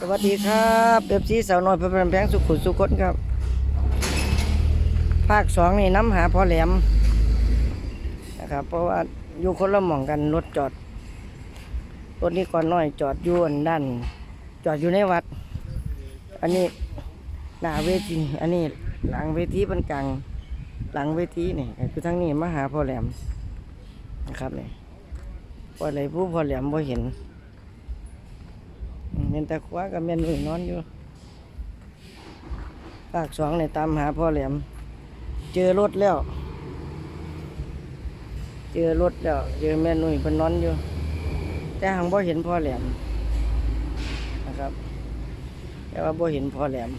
สวัสดีครับเบบซีสาวน้อยเพชรแพงสุขุมสุขนครับ ภาคสองนี่น้ำหาพอแหลมนะครับ เพราะว่าอยู่คนละหม่องกันรถจอดรถนี้ก่อนน้อยจอดอยู่นด้าน จอดอยู่ในวัด อันนี้หน้าเวทีอันนี้หลังเวทีเป็นกลางหลังเวทีนี่คือทั้งนี้มหาพอแหลมนะครับเนี่ยพออะไรผู้พอแหลมบ่เห็น อืมนต่ขวากับแม่นอื่นนอนอยู่ภาคสองเนี่ยตามหาพ่อแหลม เจอรถแล้ว เจอรถแล้วเจอแม่นุ่ยเพิ่นนอนอยู่ แต่หังบ่เห็นพ่อแหลมนะครับ แต่ว่าบ่เห็นพ่อแหลม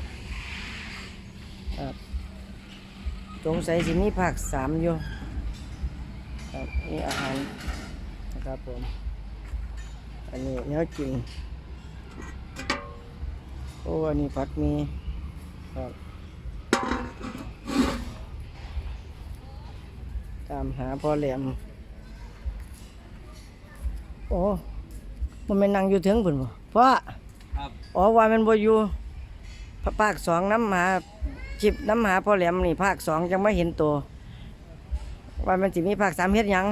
ครับสงสัยสิมีภาคสามอยู่ครับนี่อาหารนะครับผม อันนี้เนื้อกินโอ้อันนี้ผัดหมีครับตามหาพ่อแหลม โอ้มันเป็นนั่งอยู่ถึงพุ่นบ่พ่อครับอ๋อว่ามันบ่อยู่ภาภาคสองน้ำหาจิบน้ำหาพ่อแหลมนี่ภาคสองยังไม่เห็นตัวว่ามันสิมีภาคสามเฮ็ดหยัง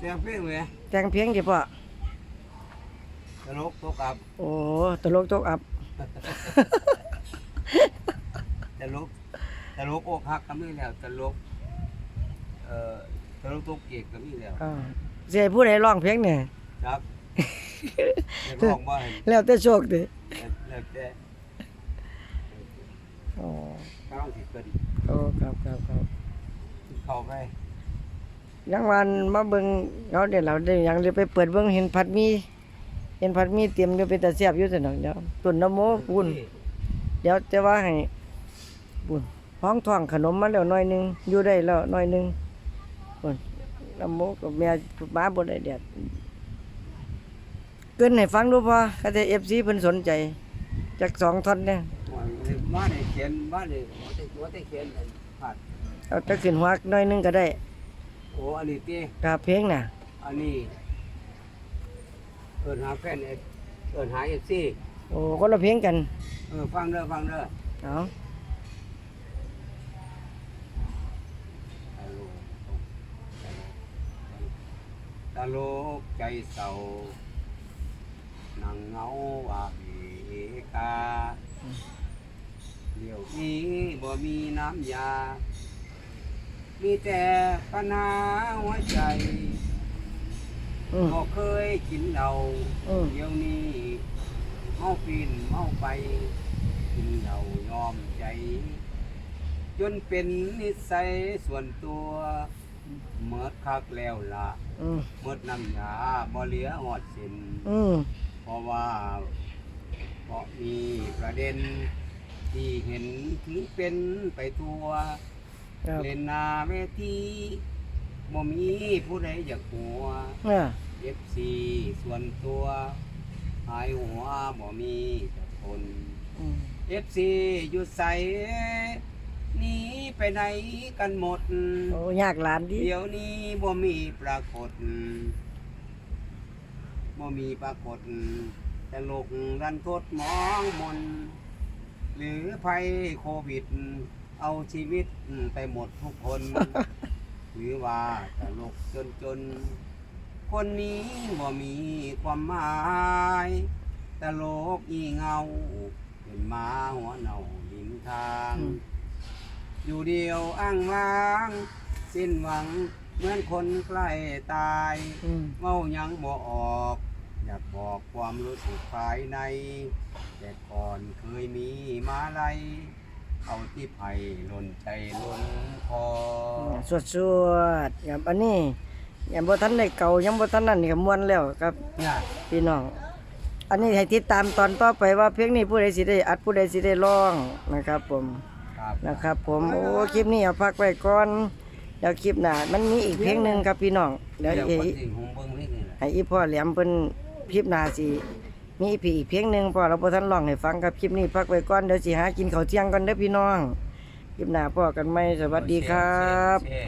เตรียมเพลงเลยแต่งเพียงดิพ่อต ลกตกอับโอ้ตลกตกอับ ตลกตลกอกหักก็มีแล้วตลกเอ่อตลกตกเกกก็มีแล้วอ่าสิให้ผู้ใดร้องเพลงเนี่ยครับจะร้องบ่ให้แล้วแต่โชคดิแล้วแต่อ๋อกำลังสิเกิดโอ้ครับครับครับเข้าไปยังวันมาเบิ่งเขาเดี๋ยวเราได้ยังได้ไปเปิดเบิ่งเห็นผัดหมี เห็นผัดหมีเตรียมอยู่เป็นตาเสียบอยู่ซั่นดอกเดี๋ยวตุนน้ำโมบุญเดี๋ยวแต่ว่าให้บุญห้องท้องขนมมาแล้วหน่อยหนึงอยู่ได้แล้วหน่อยหนึงบุญน้ำโมกับแม่มาบ่ได้เด็ดเกินให้ฟังดูพอก็จะ FC เพิ่นสนใจจักสองท่อนเนี่ยมาได้เขียนมาได้หัวแต่หัวแต่เขียนอันผัดเอาตะขึ้นหัวหน่อยหนึงก็ได้ โอ้อันนี้ติกาเพลงน่ะอันนี้ เอิ้นหาแฟนเอิ้นหา FC โอ้คนละเพลงกัน เออฟังเด้อฟังเด้อเอาตลกใจเศร้านั่งเหงาว่าเอกาเดี๋ยวนี้บ่มีน้ำยา มีแต่ปัญหาหัวใจ อืม บ่เคยกินเหล้าอืม เดี๋ยวนี้เมาปีนเมาไป กินเหล้ายอมใจ จนเป็นนิสัยส่วนตัวเมิดคักแล้วล่ะอืมหมดน้ำยาบ่เหลือหอดสิน อืมเพราะว่าเพราะมีประเด็นที่เห็นถึงเป็นไปทั่ว ครับ เล่นหนาเวที บ่มีผู้ใดอยากหัวอ่าเอฟซีส่วนตัวหายหัวบ่มีแต่คนอืมเอฟซีอยู่ใสหนีไปไหนกันหมด โอ้ยากหลานดิเดี๋ยวนี้บ่มีปรากฏบ่มีปรากฏ แต่โลกรันทดมองมน หรือภัยโควิด เอาชีวิตไปหมดทุกคน หรือว่าตลกจนจนๆคนนี้บ่มีความหมายตลกอีเงาเป็นหมาหัวเน่าหินทาง อยู่เดียวอ้างว้าง สิ้นหวังเหมือนคนใกล้ตายอืมเมายังบ่ออก อยากบอกความรู้สึกภายใน แต่ก่อนเคยมีมาลัย เอาที่ไผ่หล่นใจหล่นคอสวดสวดๆครับอันนี้ยังบ่ทันได้เก่ายังบ่ทันนั่นก็ม่วนแล้วครับ เนี่ยพี่น้อง อันนี้ให้ติดตามตอนต่อไปว่าเพลงนี้ผู้ใดสิได้อัดผู้ใดสิได้ร้องนะครับผม ครับนะครับผมโอ้คลิปนี้เอาพักไว้ก่อนเดี๋ยวคลิปหน้ามันมีอีกเพลงหนึงครับพี่น้องเดี๋ยวเดี๋ยวให้คนสิหงเบิ้งเล็กนี่แหละให้อีพ่อแหลมเพิ่นคลิปหน้าสิ มีอีพีอีกเพียงหนึ่งพอเราบ่ทันลองให้ฟังครับคลิปนี้พักไว้ก่อนเดี๋ยวสิหากินข้าวเที่ยงก่อนเด้อพี่น้องคลิปหน้าพอกันไหมสวัสดีครับเช่